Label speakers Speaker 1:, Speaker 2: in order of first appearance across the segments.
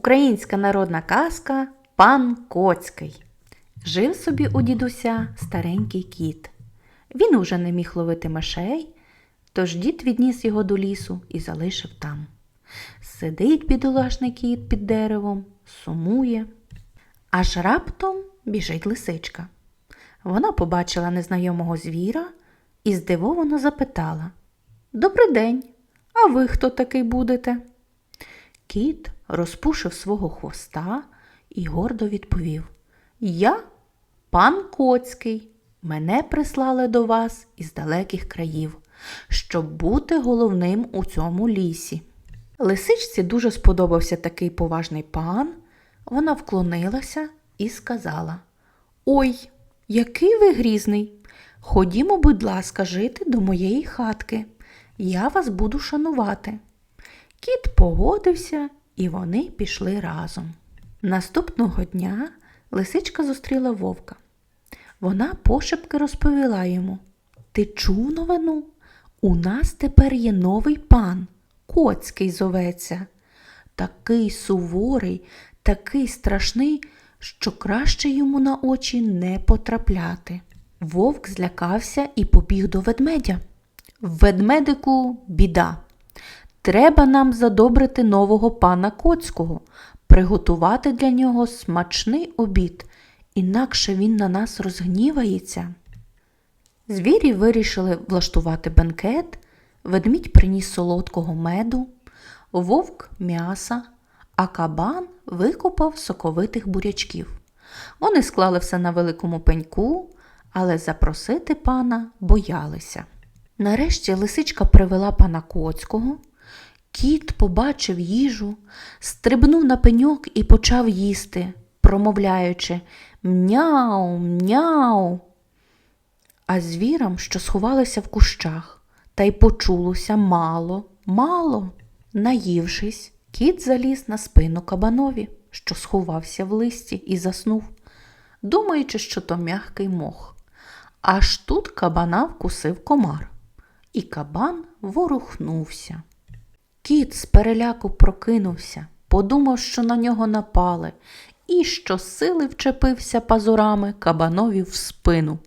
Speaker 1: Українська народна казка Пан Коцький. Жив собі у дідуся старенький кіт. Він уже не міг ловити мишей, тож дід відніс його до лісу і залишив там. Сидить бідолашний кіт під деревом, сумує. Аж раптом біжить лисичка. Вона побачила незнайомого звіра і здивовано запитала Добрий день, а ви хто такий будете? Кіт розпушив свого хвоста і гордо відповів Я пан Коцький. Мене прислали до вас із далеких країв, щоб бути головним у цьому лісі. Лисичці дуже сподобався такий поважний пан. Вона вклонилася і сказала Ой, який ви грізний! Ходімо, будь ласка, жити до моєї хатки. Я вас буду шанувати. Кіт погодився, і вони пішли разом. Наступного дня лисичка зустріла вовка. Вона пошепки розповіла йому Ти чув новину? У нас тепер є новий пан, Коцький зоветься. Такий суворий, такий страшний, що краще йому на очі не потрапляти. Вовк злякався і побіг до ведмедя. Ведмедику біда. Треба нам задобрити нового пана Коцького, приготувати для нього смачний обід, інакше він на нас розгнівається. Звірі вирішили влаштувати бенкет, ведмідь приніс солодкого меду, вовк м'яса, а кабан викопав соковитих бурячків. Вони склали все на великому пеньку, але запросити пана боялися. Нарешті лисичка привела пана Коцького. Кіт побачив їжу, стрибнув на пеньок і почав їсти, промовляючи Мняу, мняу. А звірам, що сховалися в кущах, та й почулося мало, мало. Наївшись, кіт заліз на спину кабанові, що сховався в листі, і заснув, думаючи, що то м'який мох. Аж тут кабана вкусив комар, і кабан ворухнувся. Кіт з переляку прокинувся, подумав, що на нього напали, і щосили вчепився пазурами кабанові в спину.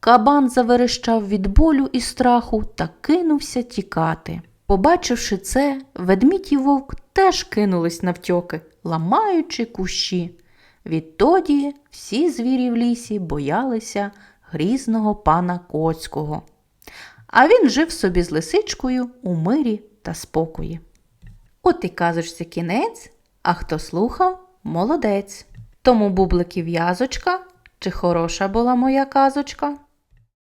Speaker 1: Кабан заверещав від болю і страху та кинувся тікати. Побачивши це, ведмідь і вовк теж кинулись навтьоки, ламаючи кущі. Відтоді всі звірі в лісі боялися грізного пана Коцького. А він жив собі з лисичкою у мирі та спокої. От і казочці кінець, а хто слухав, молодець. Тому бубликів в'язочка, чи хороша була моя казочка?